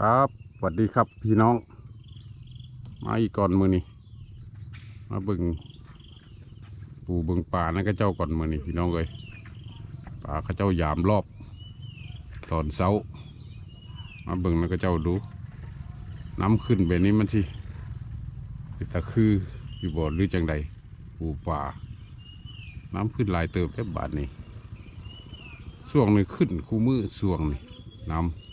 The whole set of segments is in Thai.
ครับสวัสดีครับพี่น้อง มาอีกก่อนมือนี่มาบึงปูบึงป่านั่นก็เจ้าก่อนมือนี่พี่น้องเลยป่าข้าเจ้ายามรอบ ตอนเช้ามาบิ่งแล้วก็เจ้าดู น้ำขึ้นแบบนี้มันสิเป็นตะคืออยู่บ่อหรือจังใดปูป่า น้ำขึ้นหลายเติบแค่บาทนี้ช่วงนี้ขึ้นคู่มือช่วงนี้น้ำ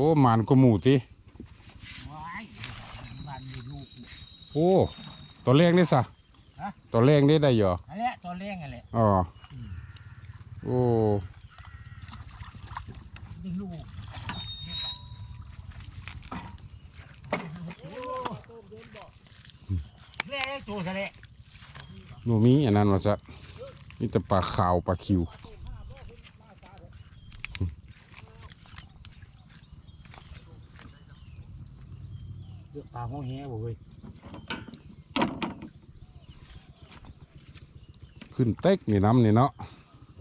อ้หมานก็หมูติว้ายบ้านมีลูกโอ้ตัวแรงได้สะฮะตัวแรงได้ได้เหรออันเนี้ยตัวเลี้ยงอะไรอ๋ออืมโอ้มีลูกเลี้ยงตัวทะเลหนูมีอันนั้นว่าจะนี่แต่ปลาขาวปลาคิว เดือด ปลาห้องแห่บ่เว้ยขึ้นเต็กนี่น้ำนี่เนาะ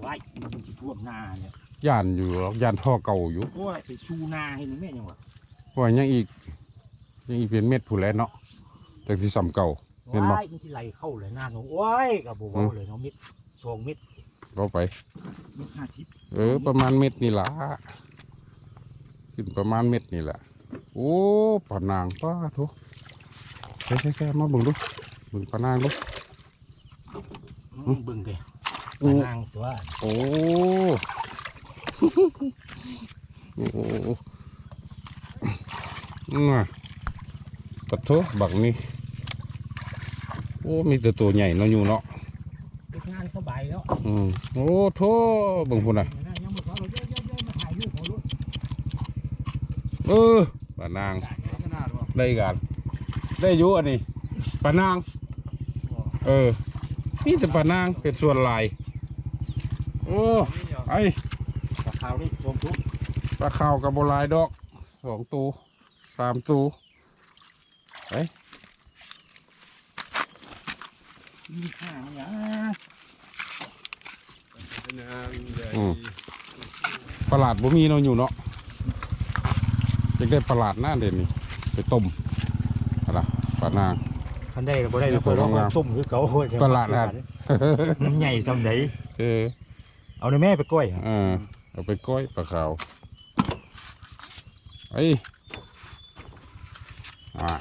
ว้ายมันจะท่วมหน้าเนี่ยย่านอยู่หรอกย่านท่อเก่าอยู่โอ้ยไปชูหน้าให้นี่แม่ยังวะเพราะว่ายังอีกยังอีกเป็นเม็ดผู้แลเนาะแต่ที่สำเก่า เห็นบ่ว้ายมันสิไหลเข้าเลยหน้าหนูโอ้ยกับบ่เว้าเลยเนาะมิดสองมิดก็ไป มิดห้าสิบเออ ประมาณเม็ดนี่ละขึ้นประมาณเม็ดนี่แหละ โอ้ปลานางป้าทุใช่ใช่ใช่มาเบิ่งดูเบิ่งปลานางดูอืมเบิ่งเด้โอ้นางตัวโอ้โอ้โอ้น่ะปะโถบักนี่โอ้มีแต่ตัวใหญ่เนาะอยู่เนาะเป็นงานสบายแล้วอืมโอ้โถเบิ่งพุ่นน่ะยังบ่พอเราเยอะๆๆมาถ่ายรูปของรถเออปลานางได้กันได้อยู่อันนี้ปลานาง เออนี่แต่ปลานางเป็นส่วนหลายโอ้ไอปลาขาวนี่รวมทุกปลาขาวกับโบหลายดอกสองตูสามตูไปมีห้าเนี่ยอืมประหลาดบ่มีเนาะอยู่เนาะอ ยากได้ประหลาดหน้าเด่นนี่ไปต้มอะไรปลานาง คันได้ก็บ่ได้นี่แล้วตัวก็งามต้มคือเก่าประหลาดอะมันใหญ่ซำใดเออเอาในแม่ไปกล้วยเออเอาไปก้อยปลาขาวไอ้ยอ่า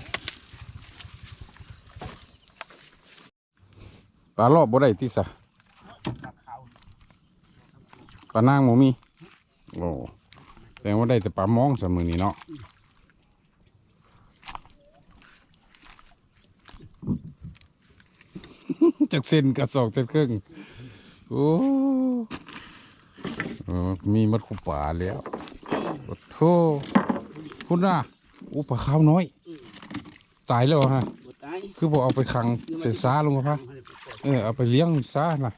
ปลารอบบ่ได้ที่สะปลานางหมูมีโอ้ แสดงว่าได้แต่ปลามองสมือนี้เนาะจากเส้นกระสอบเส้นครึ่งโอ้เออมีมัดขุป่าแล้วโอ้โธ่คุณน่ะโอ้ปลาขาวน้อย ตายแล้วฮะบ่ตายคือบอกเอาไปขังใส่ซ้าลงมาพะเออเอาไปเลี้ยงซ้าน่ะ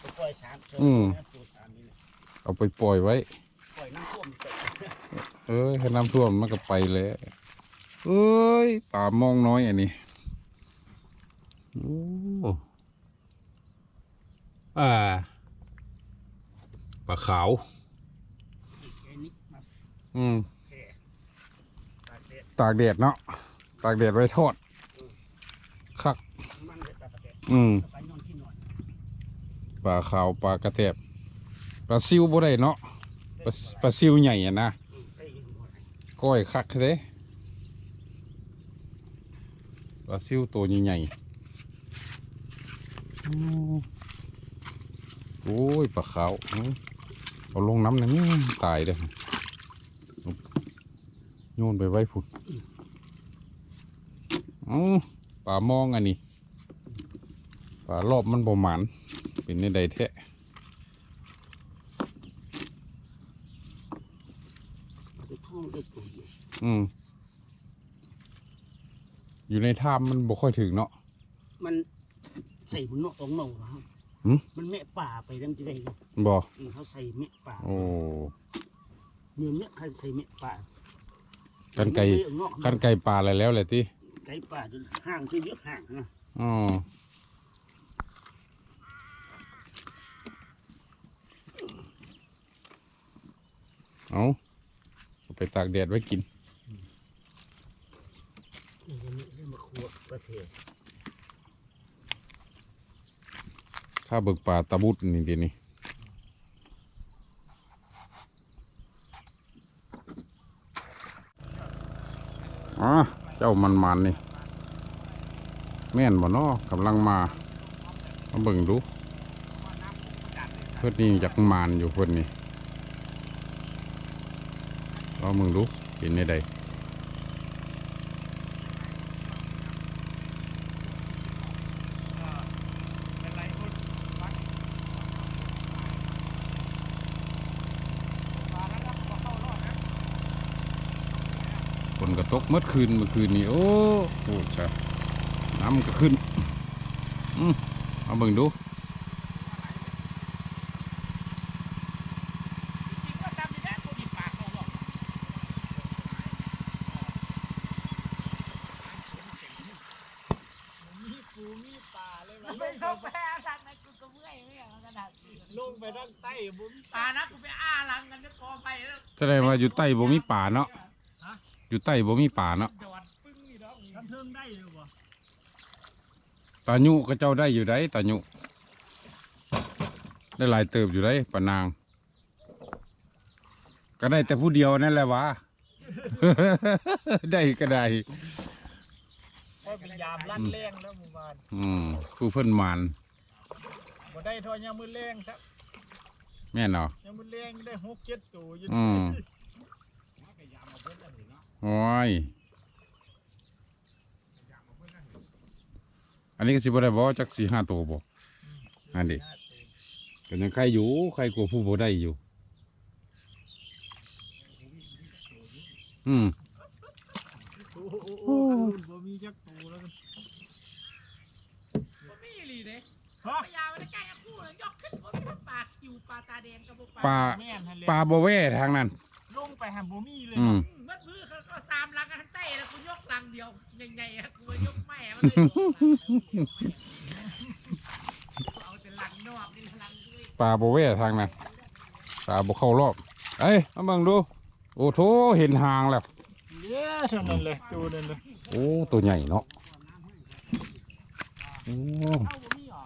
ไปกล้วยสามอืมตัวสามนี่แหละเอาไปปล่อยไว้กล้วย น้ำท่วมเอ้ยแค่น้ำท่วมมันก็ไปแล้วเอ้ยป่ามองน้อยอันนี้โอ้อ่าปลาขาวอืมตากแดดเนาะตากแดดไว้ทอดคักมันเลยตากแดดอืมปลาขาวปลากระแตบปลาซิวบ่ได้เนาะ ปลาปลาซิวใหญ่อะนะอืมไปอยู่นอนก้อยคักเด้ปลาซิวตัวใหญ่โอ้ยปลาขาวเอาลงน้ำนะนี่ตายเด้อโยนไปไว้ผุดอือปลามองอันนี้ปลารอบมันบ่หมันเป็นในใดแท้ ไปท่ องได้ตัวอืม อยู่ในถ้ำมันบ่ค่อยถึงเนาะ มันใส่บุญเนาะตรงเนาะครับหืมมันแม่ป่าไปแล้วมันจะได้บ่อืมเขาใส่แม่ป่าโอ้เมืองเนี้ยเขาใส่แม่ป่ากันไก่เงาะกันไก่ปลาอะไรแล้วแหละที่ไก่ป่าจนห่างที่เยอะห่างนะอ๋อเอาเอา ไปตากแดดไว้กินนี่จะมีได้มาขวดประเทศข้าเบิกป่าตะบุดนี่ดีนี่อ๋อเจ้ามันมันๆนี่ แม่นบ่เนาะกำลังมามาเบิ่งดูเพื่อนนี่อยากมานอยู่เพื่อนนี่ รอมึงดูเห็นในใดฝนก็ตกเมื่อคืนเมื่อคืนนี่โอ้โหจ้ะน้ำมันก็ขึ้น อืมเอาเบิ่งดู มีปูมีปลาเลย ไม่ต้องไปอาลังนะกูก็เมื่อยไม่อยากกระดาษ ล งไปด้านใต้บุ้มปานะกูไปอาลังกันจะพอไปแล้ว แสดงว่าอยู่ใต้บ่มีป่าเนาะอยู่ใต้บ่มีป่าเนาะจอดปึ้งนี่ดอกกันเทิงได้เลยบ่ตายุก็เจ้าได้อยู่ได้ตายุได้หลายเติบอยู่ได้ปะนาง ก็ได้แต่ผู้เดียวนั่นแหละวะ ได้ก็ได้ให้พยายามลั่นแรงแล้วหมู่บ้านอืมผู้เพิ่นหมานบ่ได้ทอยามมือแรงครับ แม่นเนาะยามมือแรงได้หกเจ็ดตัวอยู่อืมโอ้ยอันนี้ก็สิบ่ได้บ่จักสี่ห้าตัวบ่อันนี้ก็ยังใครอยู่ใครกลัวผู้บ่ได้อยู่ อืมโอ้โหบ่มีจักตัวแล้วกันผมไม่รีเลยฮะ พยาไม่ได้ใกล้กับคู่เลยยกขึ้นผมเป็น ปลาคิวปลาตาแดงกับปลาปลาแม่นหั่นแหละปลาบ่แว่ทางนั้น ลงไปหาบ่มีเลยอืมเมื่อพื้นเขาก็สามลังกันทั้งเต้แล้วกูยกลังเดียวใหญ่ๆอะกูยกแม่มาเลยเอาแต่ลังนอกนี่ลังด้วยปลาบ่แว่ทางนั้นปลาบ่เข้ารอบเอ้ยเอาเบิ่งดู โอ้โถเห็นหางแล้ว เย้เท่านั้นเลยตัวนั้นเลยโอ้ตัวใหญ่เนาะโอ้เข้าบ่มีหรอ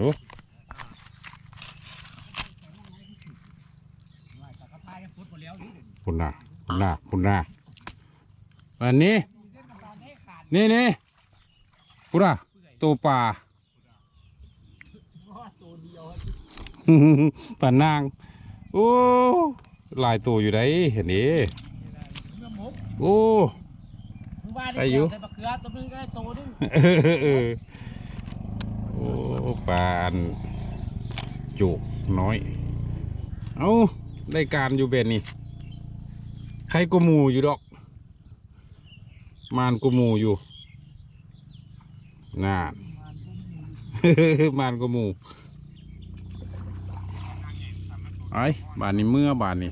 ดู แต่กระพายฟุตหมดแล้วนี่ คุณน่ะคุณน่ะคุณน่ะอันนี้เส้นกระพายให้ขาดนี่นี่พุระตัวปลาว่าตัวเดียวปลานางโอ้หลายตัวอยู่ได้เห็นดิเมื่อมกโอ้มึงว่าได้อายุใส่มะเขือตัวนึงก็ได้โตนึงเออเออโอ้ปลาอันจุกน้อย เอา ได้การอยู่เบนนี่ใครกูหมูอยู่ดอก มานกูหมูอยู่น่ามานกูหมูไอ้บานนี้เมื่อบานนี้